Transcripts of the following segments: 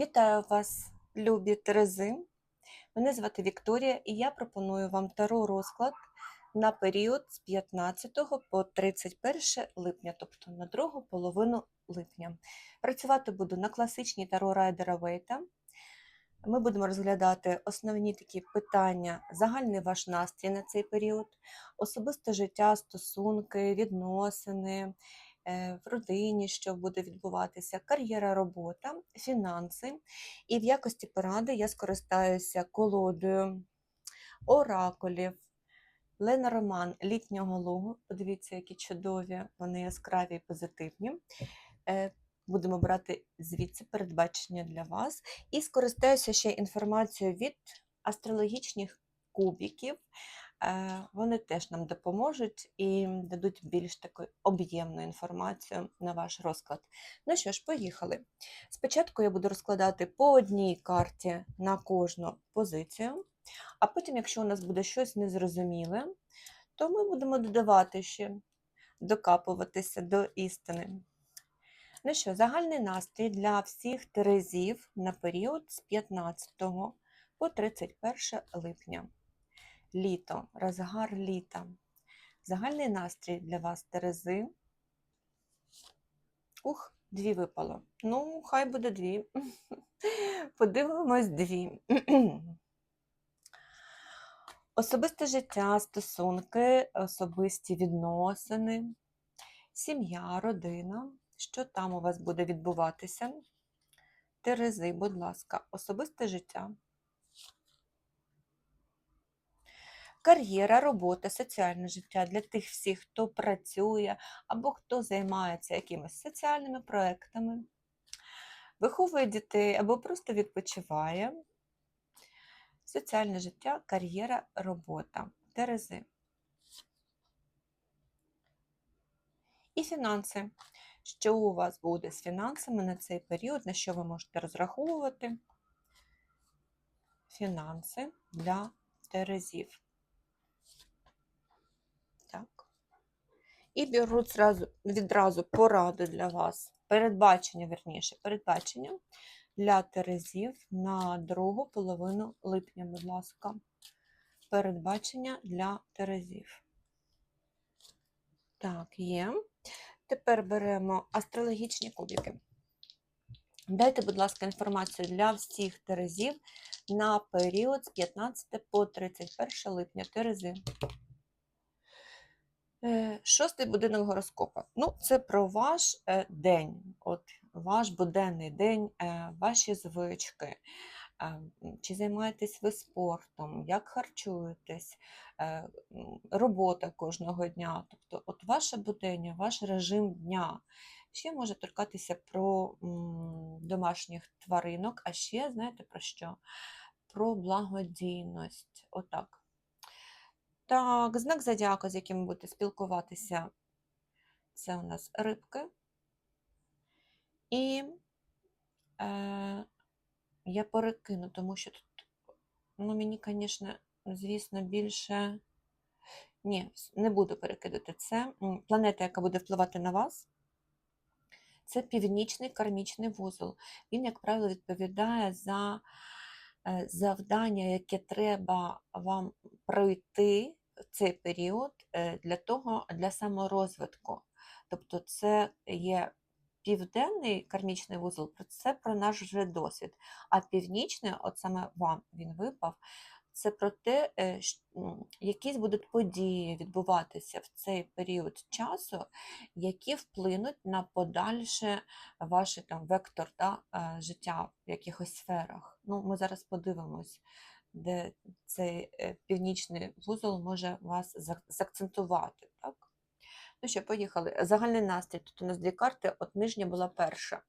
Вітаю вас, любі Терези. Мене звати Вікторія, і я пропоную вам таро розклад на період з 15 по 31 липня, тобто на другу половину липня. Працювати буду на класичній таро райдера Вейта. Ми будемо розглядати основні такі питання, загальний ваш настрій на цей період, особисте життя, стосунки, відносини, в родині, що буде відбуватися, кар'єра, робота, фінанси. І в якості поради я скористаюся колодою оракулів. Ленорман літнього лугу. Подивіться, які чудові, вони яскраві і позитивні. Е, Будемо брати звідси передбачення для вас. І скористаюся ще інформацією від астрологічних кубіків. Е, Вони теж нам допоможуть і дадуть більш таку об'ємну інформацію на ваш розклад. Ну що ж, поїхали. Спочатку я буду розкладати по одній карті на кожну позицію, а потім, якщо у нас буде щось незрозуміле, то ми будемо додавати ще, докапуватися до істини. Ну що, загальний настрій для всіх терезів на період з 15 по 31 липня. Літо, розгар літа. Загальний настрій для вас, терези. Ух, дві випало. Ну, хай буде дві. Подивимось дві. Особисте життя, стосунки, особисті відносини, сім'я, родина. Що там у вас буде відбуватися? Терези, будь ласка, особисте життя. Кар'єра, робота, соціальне життя для тих всіх, хто працює або хто займається якимись соціальними проектами, виховує дітей або просто відпочиває. Соціальне життя, кар'єра, робота. Терези. І фінанси. Що у вас буде з фінансами на цей період, на що ви можете розраховувати? Фінанси для терезів. Так. І беруть зразу, відразу пораду для вас, передбачення, верніше, передбачення для терезів на другу половину липня, будь ласка. Передбачення для терезів. Так, є. Тепер беремо астрологічні кубики. Дайте, будь ласка, інформацію для всіх терезів на період з 15 по 31 липня терези. Е, Шостий будинок гороскопа. Ну, це про ваш е, день, от ваш буденний день, е, ваші звички. Чи займаєтесь ви спортом, як харчуєтесь, робота кожного дня. Тобто, от ваше будення, ваш режим дня. Ще може торкатися про домашніх тваринок, а ще, знаєте про що? Про благодійність. Отак. Так, знак зодіака, з яким ви будете спілкуватися, це у нас рибки. І е, я перекину, тому що тут, ну, мені, звісно, звісно, більше. Ні, не буду перекидати це. Планета, яка буде впливати на вас, це північний кармічний вузол. Він, як правило, відповідає за завдання, яке треба вам пройти в цей період е, для того, для саморозвитку. Тобто, це є південний кармічний вузол, це про наш вже досвід. А північний, от саме вам він випав, це про те, е, якісь будуть події відбуватися в цей період часу, які вплинуть на подальше ваш там вектор да, е, життя в якихось сферах. Ну, ми зараз подивимось, де цей е, північний вузол може вас закцентувати. Так? Ну що, поїхали. Загальний настрій. Тут у нас дві карти, от нижня була перша.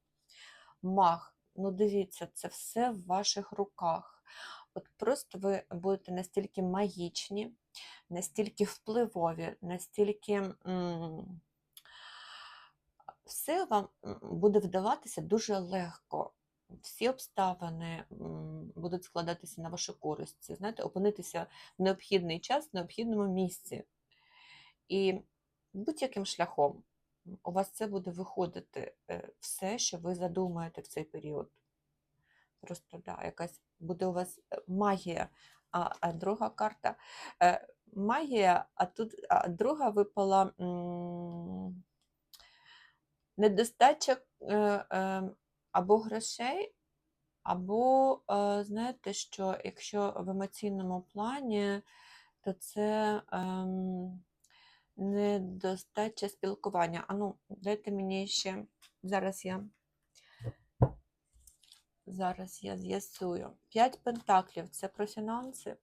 Маг. Ну, дивіться, це все в ваших руках. От просто ви будете настільки магічні, настільки впливові, настільки все вам буде вдаватися дуже легко. Всі обставини будуть складатися на вашу користь. Знаєте, опинитися в необхідний час в необхідному місці. І будь-яким шляхом у вас це буде виходити е, все, що ви задумаєте в цей період. Просто да, якась буде у вас е, магія. А, а друга карта е, магія, а тут а друга випала м, недостача е, е, або грошей, або, е, знаєте, що якщо в емоційному плані, то це ем, недостача спілкування. А ну, дайте мені ще зараз я. Зараз я з'ясую. П'ять пентаклів це про фінанси.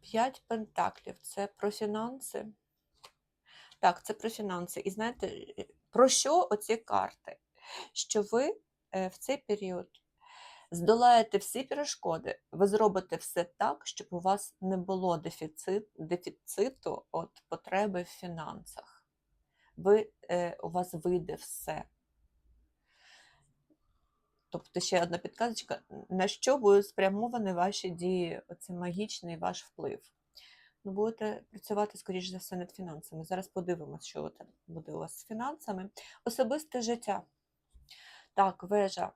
П'ять пентаклів це про фінанси. Так, це про фінанси. І знаєте, про що оці карти? Що ви е, в цей період здолаєте всі перешкоди, ви зробите все так, щоб у вас не було дефіцит, дефіциту от потреби в фінансах. Ви, е, У вас вийде все. Тобто ще одна підказочка, на що будуть спрямовані ваші дії, оцей магічний ваш вплив. Ну, будете працювати, скоріш за все, над фінансами. Зараз подивимося, що буде у вас з фінансами. Особисте життя. Так, вежа.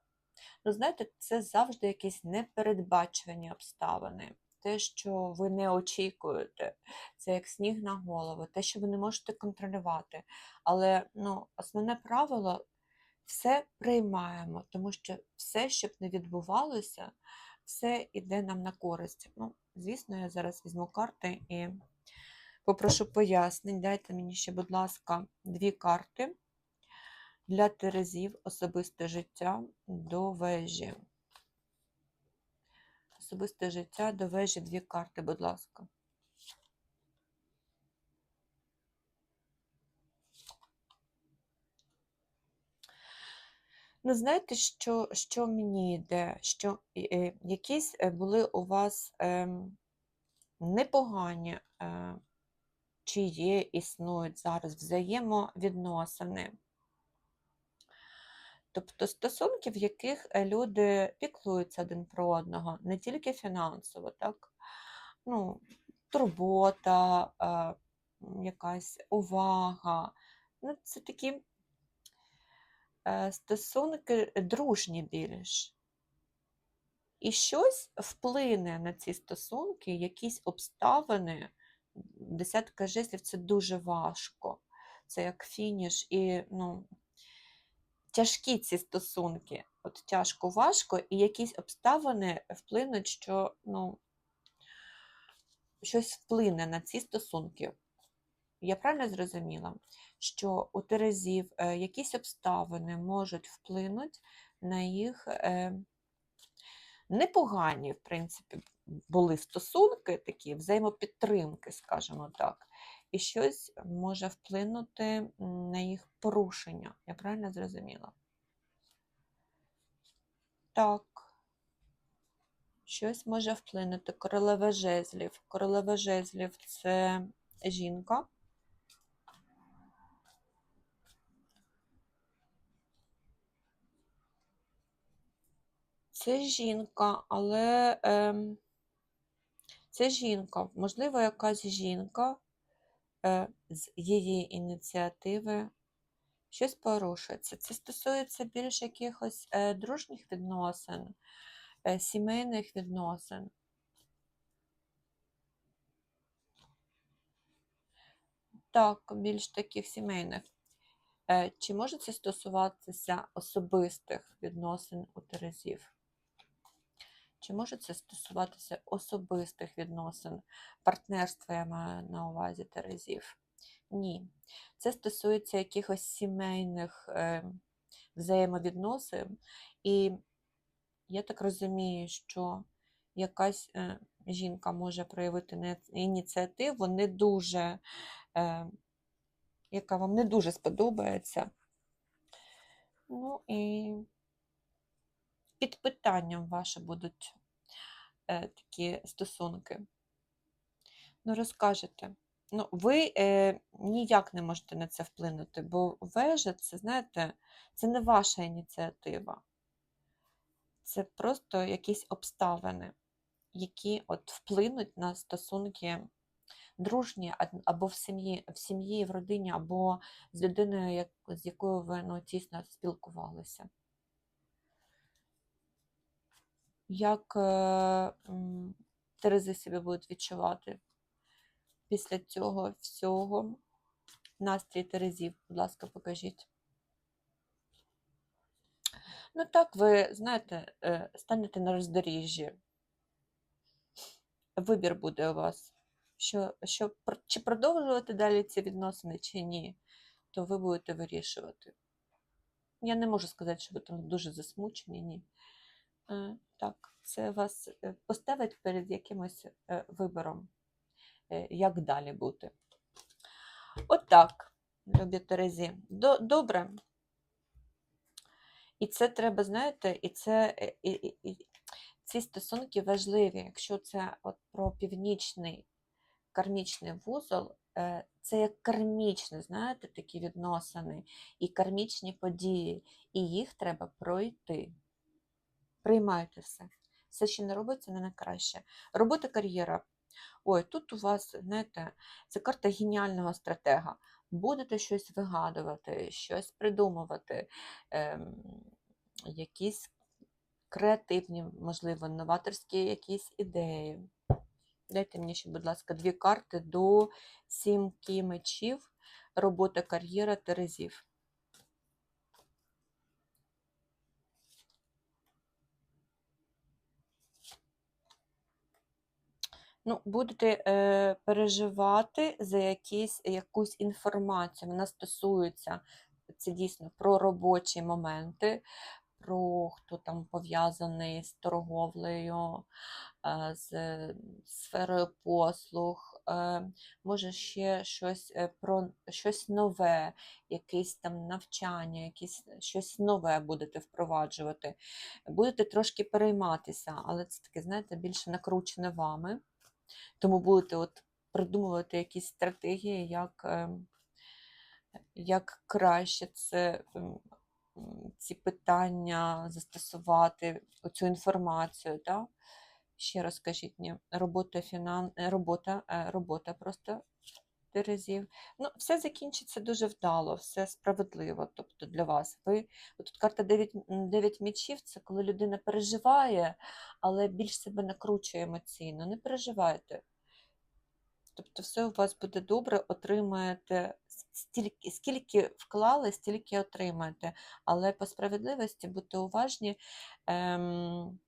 Ну, знаєте, це завжди якісь непередбачувані обставини. Те, що ви не очікуєте, це як сніг на голову, те, що ви не можете контролювати. Але ну, основне правило все приймаємо, тому що все, щоб не відбувалося, все йде нам на користь. Ну, Звісно, я зараз візьму карти і попрошу пояснень. Дайте мені ще, будь ласка, дві карти для Терезів особисте життя до вежі. Особисте життя до вежі дві карти, будь ласка. Ну, знаєте, що що мені йде? Що е, якісь е, були у вас е, непогані, е, чи є, існують зараз взаємовідносини. Тобто стосунки, в яких е, люди піклуються один про одного, не тільки фінансово, так? Ну, турбота, е, якась увага. Ну, Це такі стосунки дружні більш. І щось вплине на ці стосунки, якісь обставини. Десятка жезлів це дуже важко. Це як фініш і ну, тяжкі ці стосунки. От Тяжко, важко, і якісь обставини вплинуть, що ну, щось вплине на ці стосунки. Я правильно зрозуміла, що у Терезів е, якісь обставини можуть вплинути на їх е, непогані, в принципі, були стосунки, такі взаємопідтримки, скажімо так, і щось може вплинути на їх порушення. Я правильно зрозуміла? Так. Щось може вплинути. Королева жезлів. Королева жезлів це жінка. Це жінка, але е, це жінка, можливо, якась жінка е, з її ініціативи щось порушується. Це стосується більш якихось е, дружніх відносин, е, сімейних відносин. Так, більш таких сімейних. Е, чи може це стосуватися особистих відносин у Терезів? Чи може це стосуватися особистих відносин, партнерства я маю на увазі Терезів? Ні. Це стосується якихось сімейних е, взаємовідносин. І я так розумію, що якась е, жінка може проявити ініціативу не дуже, е, яка вам не дуже сподобається. Ну і під питанням ваше будуть такі стосунки. Ну, розкажете. Ну, ви е, ніяк не можете на це вплинути, бо вежа це, знаєте, це не ваша ініціатива. Це просто якісь обставини, які от вплинуть на стосунки дружні або в сім'ї, в сім'ї, в родині, або з людиною, з якою ви ну, тісно спілкувалися. Як е, Терези себе будуть відчувати після цього всього? Настрій Терезів, будь ласка, покажіть. Ну так, ви знаєте, е, станете на роздоріжжі. Вибір буде у вас, що, що, чи продовжувати далі ці відносини, чи ні, то ви будете вирішувати. Я не можу сказати, що ви там дуже засмучені, ні. Е, Так, це вас е, поставить перед якимось е, вибором, як далі бути. От любі Терезі. Добре. І це треба, знаєте, і це і, і, і, ці стосунки важливі. Якщо це от про північний кармічний вузол, це як кармічні, знаєте, такі відносини і кармічні події, і їх треба пройти. Приймайте все. Все, що не робиться, не на краще. Робота кар'єра. Ой, тут у вас, знаєте, це карта геніального стратега. Будете щось вигадувати, щось придумувати, ем, якісь креативні, можливо, новаторські якісь ідеї. Дайте мені ще, будь ласка, дві карти до сімки мечів, робота кар'єра Терезів. Ну, будете е, переживати за якісь, якусь інформацію. Вона стосується це дійсно про робочі моменти, про хто там пов'язаний з торговлею, е, з сферою послуг, е, може ще щось е, про щось нове, якесь там навчання, якісь, щось нове будете впроваджувати. Будете трошки перейматися, але це таке, знаєте, більше накручене вами. Тому будете от придумувати якісь стратегії, як, ем, як краще це, ем, ці питання застосувати, оцю інформацію. Да? Ще раз кажіть, ні, робота, фінан... робота, е, робота просто Терезів. Ну, все закінчиться дуже вдало, все справедливо. Тобто для вас. Ви тут карта 9, 9 мічів це коли людина переживає, але більш себе накручує емоційно. Не переживайте. Тобто все у вас буде добре, отримаєте стільки, скільки вклали, стільки отримаєте. Але по справедливості будьте уважні. Ем,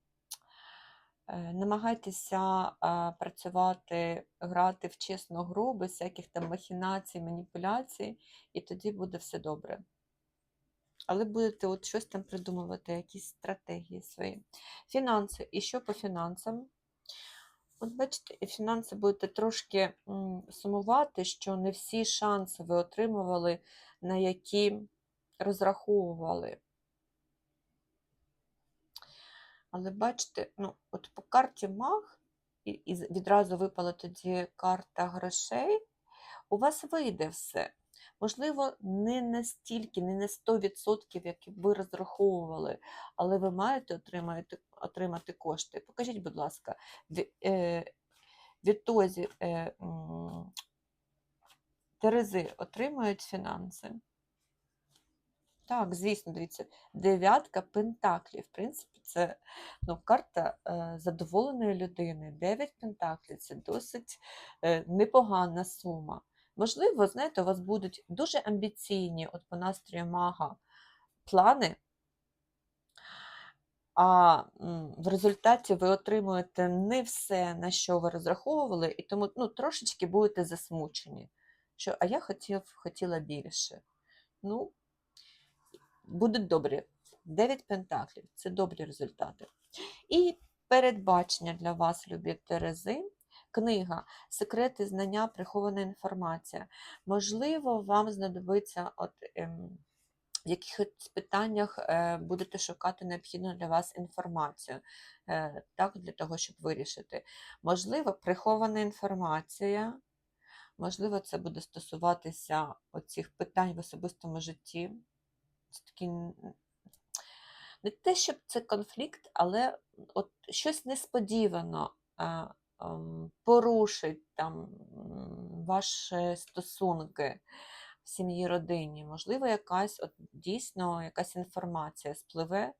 Намагайтеся е, працювати, грати в чесну гру, без всяких там махінацій, маніпуляцій, і тоді буде все добре. Але будете от щось там придумувати, якісь стратегії свої. Фінанси. І що по фінансам? От бачите, і фінанси будете трошки сумувати, що не всі шанси ви отримували, на які розраховували. Але бачите, ну, от по карті маг, і, і відразу випала тоді карта грошей, у вас вийде все. Можливо, не настільки, не на 100%, як ви розраховували, але ви маєте отримати, отримати кошти. Покажіть, будь ласка, ві- е, відтозі е, Терези отримують фінанси. Так, звісно, дивіться, дев'ятка пентаклів. В принципі, це ну, карта е, задоволеної людини. Дев'ять пентаклів це досить е, непогана сума. Можливо, знаєте, у вас будуть дуже амбіційні, от по настрою мага, плани, а в результаті ви отримуєте не все, на що ви розраховували, і тому ну, трошечки будете засмучені. Що, а я хотів, хотіла більше. Ну, будуть добрі. 9 пентаклів це добрі результати. І передбачення для вас, любі Терези. Книга Секрети знання, прихована інформація. Можливо, вам знадобиться от, ем, в якихось питаннях е, будете шукати необхідну для вас інформацію, е, так, для того, щоб вирішити. Можливо, прихована інформація, можливо, це буде стосуватися оцих питань в особистому житті. Це такий не те, щоб це конфлікт, але от щось несподівано ем, порушить там ваші стосунки в сім'ї родині. Можливо, якась от, дійсно якась інформація спливе,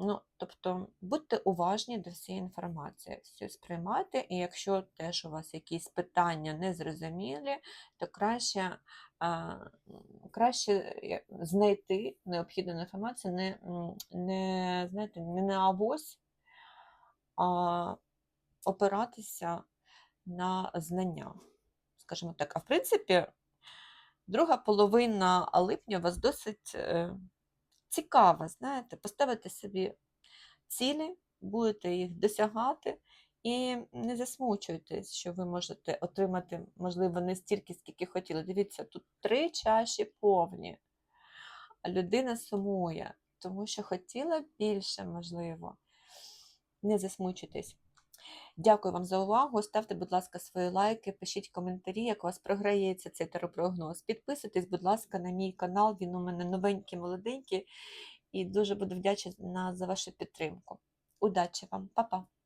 Ну, тобто, будьте уважні до всієї інформації, все сприймайте, і якщо теж у вас якісь питання незрозумілі, то краще, а, краще е, знайти необхідну інформацію не, не, знаєте, не на авось, а опиратися на знання, скажімо так. А в принципі, друга половина липня у вас досить цікава, знаєте, поставити собі цілі, будете їх досягати. І не засмучуйтесь, що ви можете отримати, можливо, не стільки, скільки хотіли. Дивіться, тут три чаші повні, людина сумує, тому що хотіла більше, можливо. Не засмучуйтесь. Дякую вам за увагу. Ставте, будь ласка, свої лайки, пишіть коментарі, як у вас програється цей теропрогноз. Підписуйтесь, будь ласка, на мій канал. Він у мене новенький, молоденький. І дуже буду вдячна за вашу підтримку. Удачі вам, Па-па!